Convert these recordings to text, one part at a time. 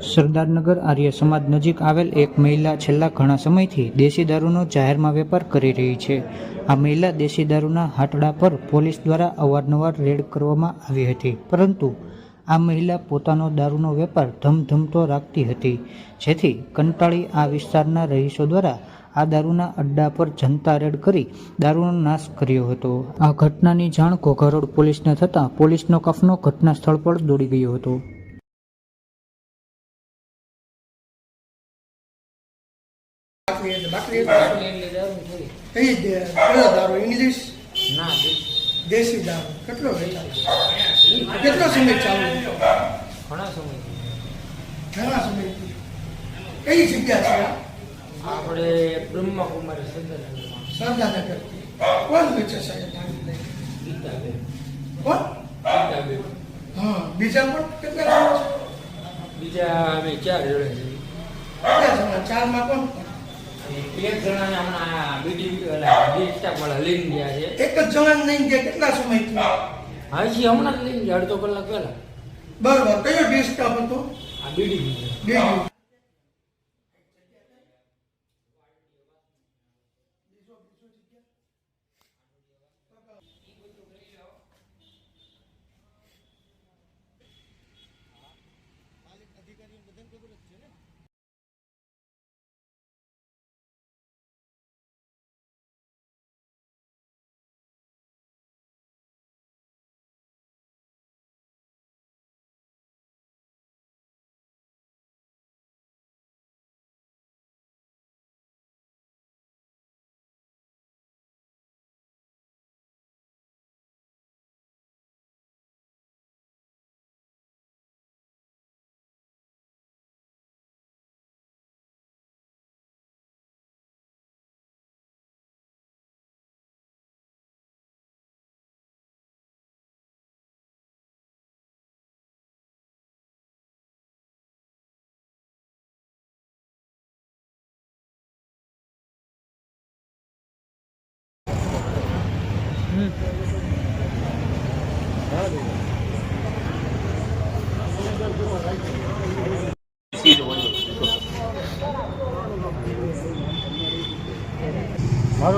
સરદારનગર આર્ય સમાજ નજીક આવેલ એક મહિલા છેલ્લા ઘણા સમયથી દેશી દારૂનો જાહેરમાં વેપાર કરી રહી છે. આ મહિલા દેશી દારૂના હાટડા પર પોલીસ દ્વારા અવારનવાર રેડ કરવામાં આવી હતી. પરંતુ આ મહિલા પોતાનો દારૂનો વેપાર ધમધમતો રાખતી હતી, જેથી કંટાળી આ વિસ્તારના રહીશો દ્વારા આ દારૂના અડ્ડા પર જનતા રેડ કરી દારૂનો નાશ કર્યો હતો. આ ઘટનાની જાણ ઘોઘારોડ પોલીસને થતાં પોલીસનો કફનો ઘટના સ્થળ પર દોડી ગયો હતો. બાટલી એટલે બાટલી કઈ કયો દારૂ? ઇંગ્લિશ ના દેશી દારૂ. કેટલો વેચાય કેટલો સમય ચાલુ? ઘણા સમય ઘણા સમય કઈ જગ્યા છે? આપણે બ્રહ્માકુમારી સંદર્ભમાં સરદારનગર કોણ વેચે સાહેબ કોણ? હા બીજા પણ કેટલા બીજા અમે ચાર કેટલા ચારમાં કોણ? એક જણાને હમણાં બીડી ઓલા લઈને ગયા છે. એક જ જણા નહીં ગયા કેટલા સમયથી હાજી હમણાં જ લઈને ગયા અડધો કલાક પહેલા. બરોબર કયો ડિસ્ટર્બ હતો? આ બીડી બીજી બીજું મારું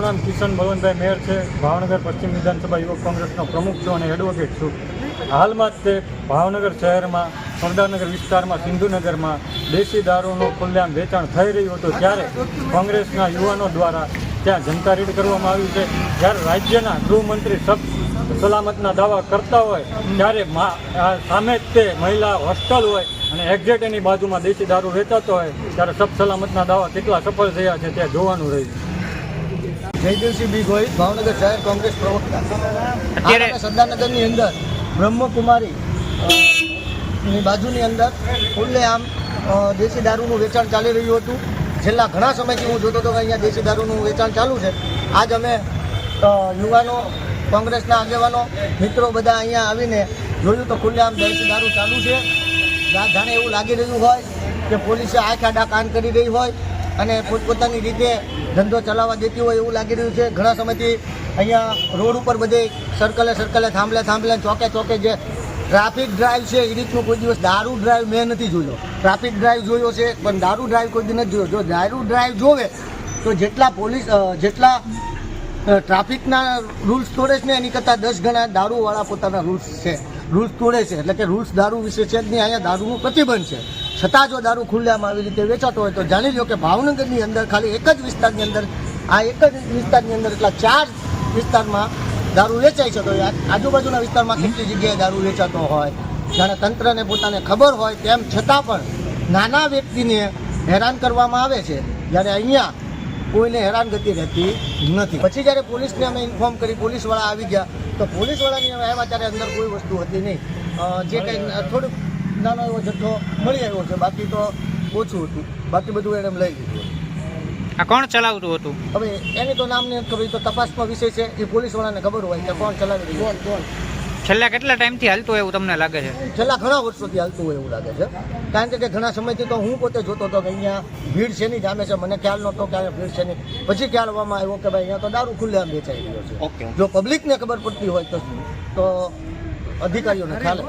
નામ કિશન ભવનભાઈ મેયર છે. ભાવનગર પશ્ચિમ વિધાનસભા યુવક કોંગ્રેસનો પ્રમુખ છું અને એડવોકેટ છું. હાલમાં જ તે ભાવનગર શહેરમાં, સરદારનગર વિસ્તારમાં, સિંધુનગરમાં દેશી દારૂનું ખુલ્લેઆમ વેચાણ થઈ રહ્યું હતું. ત્યારે કોંગ્રેસના યુવાનો દ્વારા ત્યાં જનતા રેડ કરવામાં આવી છે. જ્યારે રાજ્યના ગૃહમંત્રી સબ સલામતના દાવા કરતા હોય ત્યારે મા- સામે જ તે મહિલા હોસ્ટેલ હોય અને એક્ઝેટ એની બાજુમાં દેશી દારૂ વેચાતો હોય ત્યારે સબ સલામતના દાવા કેટલા સફળ થયા છે તે જોવાનું રહ્યું. જયદેવસિંહ બી ગોહિલ ભાવનગર શહેર કોંગ્રેસ પ્રવક્તા. સરદારનગરની અંદર બ્રહ્મકુમારી ની બાજુની અંદર ખુલ્લે આમ દેશી દારૂનું વેચાણ ચાલી રહ્યું હતું. છેલ્લા ઘણા સમયથી હું જોતો હતો કે અહીંયા દેશી દારૂનું વેચાણ ચાલુ છે. આજ અમે યુવાનો, કોંગ્રેસના આગેવાનો, મિત્રો બધા અહીંયા આવીને જોયું તો ખુલ્લેઆમ દેશી દારૂ ચાલુ છે. જાણે એવું લાગી રહ્યું હોય કે પોલીસે આ આડા કાન કરી રહી હોય અને પોતપોતાની રીતે ધંધો ચલાવવા દેતી હોય એવું લાગી રહ્યું છે. ઘણા સમયથી અહીંયા રોડ ઉપર બધે સર્કલે સર્કલે થાંભલે થાંભલે ચોકે ચોકે જે ટ્રાફિક ડ્રાઈવ છે, એ રીતનું કોઈ દિવસ દારૂ ડ્રાઈવ મેં નથી જોયો. ટ્રાફિક ડ્રાઈવ જોયો છે, પણ દારૂ ડ્રાઈવ કોઈ નથી જોયો. જો દારૂ ડ્રાઈવ જોવે, તો જેટલા પોલીસ જેટલા ટ્રાફિકના રૂલ્સ તોડે છે ને, એની કરતાં દસ ગણા દારૂવાળા પોતાના રૂલ્સ છે. રૂલ્સ તોડે છે, એટલે કે રૂલ્સ દારૂ વિશે છે જ નહીં, અહીંયા દારૂનું પ્રતિબંધ છે. છતાં જો દારૂ ખુલ્લામાં આવી રીતે વેચાતો હોય, તો જાણી લો કે ભાવનગરની અંદર ખાલી એક જ વિસ્તારની અંદર, આ એક જ વિસ્તારની અંદર એટલા ચાર વિસ્તારમાં દારૂ વેચાય છે, તો આજુબાજુના વિસ્તારમાં કેટલી જગ્યાએ દારૂ વેચાતો હોય? જાણે તંત્રને પોતાને ખબર હોય તેમ છતાં પણ નાના વ્યક્તિને હેરાન કરવામાં આવે છે, જ્યારે અહીંયા કોઈને હેરાનગતિ રહેતી નથી. પછી જ્યારે પોલીસને અમે ઇન્ફોર્મ કરી, પોલીસવાળા આવી ગયા, તો પોલીસવાળાની અમે આવ્યા ત્યારે અંદર કોઈ વસ્તુ હતી નહીં. જે કંઈ થોડુંક નાનો એવો જથ્થો મળી આવ્યો છે, બાકી તો ઓછું હતું. બાકી બધું એને લઈ લીધું. આ કોણ ચલાવતું હતું? હવે એની તો નામ નહીં ખબર એ તો તપાસનો વિષય છે. એ પોલીસવાળાને ખબર હોય કે કોણ ચલાવી રહ્યું કોણ કોણ? છેલ્લા કેટલા ટાઈમથી હાલતું એવું તમને લાગે છે? છેલ્લા ઘણા વર્ષોથી હાલતું હોય એવું લાગે છે. કારણ કે ઘણા સમયથી તો હું પોતે જોતો હતો કે અહીંયા ભીડ છે નહીં જામે છે? મને ખ્યાલ નહોતો કે અહીંયા ભીડ છે નહીં પછી ખ્યાલ આવવામાં આવ્યો કે ભાઈ અહીંયા તો દારૂ ખુલ્લે આમ વેચાઈ રહ્યો છે. જો પબ્લિકને ખબર પડતી હોય તો તો અધિકારીઓને ખ્યાલ